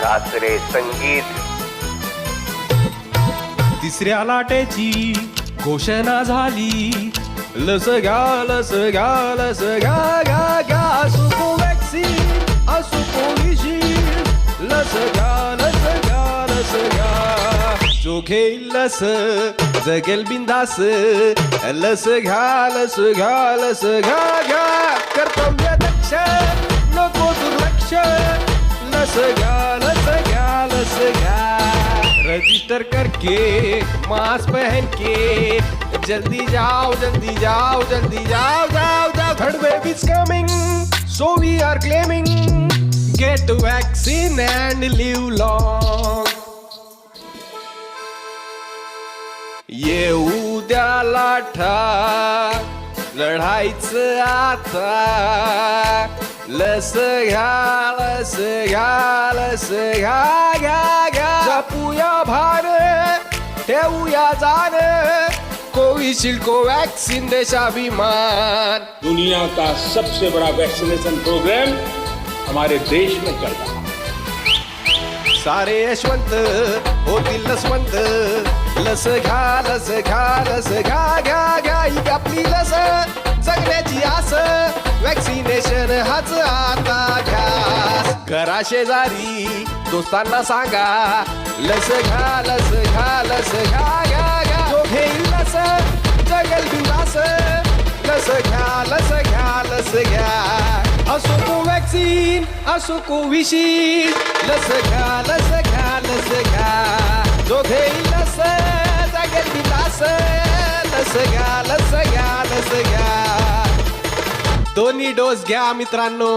सासरे संगीत. तिसऱ्या लाटेची घोषणा झाली. लस घ्या लस घ्या लस घ्या घ्या घ्या. असो कोवॅक्सिन असू कोविशिल्ड लस घ्या लस घ्या लस घ्या. जो घेईल लस जगेल बिंदास लस घ्या लस घ्या लस घ्या घ्या. कर्तव्य दक्ष नको दुर्लक्ष. लस घ्या रजिस्टर करके मास्क पहन के जल्दी जाओ जल्दी जाओ जल्दी जाओ जाओ जाओ। Third wave is coming so we are claiming get vaccine and live long ये उद्या लाठा लढायचं आता लस घ्या लस घ्या लस घ्या घ्या घ्या. जपूया भाई. ठेवूया जाण. कोविशिल्ड कोवॅक्सिन देशाभिमान. दुनिया का सबसे बड़ा वैक्सीनेशन प्रोग्राम हमारे देश में चल रहा है। सारे यशवंत होतील लसवंत. लस घ्या लस घ्या लस घ्या घ्या घ्या ही आपली लस. जगण्याची आस वॅक्सिनेशन हाच आता घ्या. घरा शेजारी दोस्तांना सांगा लस घा लस घा लस घा घ्या घ्या. जो घेईल लस जगल बिंदास लस घ्या लस घ्या लस घ्या. असो कोवॅक्सिन असो कोविशिल्ड लस घ्या लस घ्या लस घ्या. जो घेईल लस जगेल बिंदास लस घ्या लस घ्या लस घ्या. दोन्ही डोस घ्या मित्रांनो.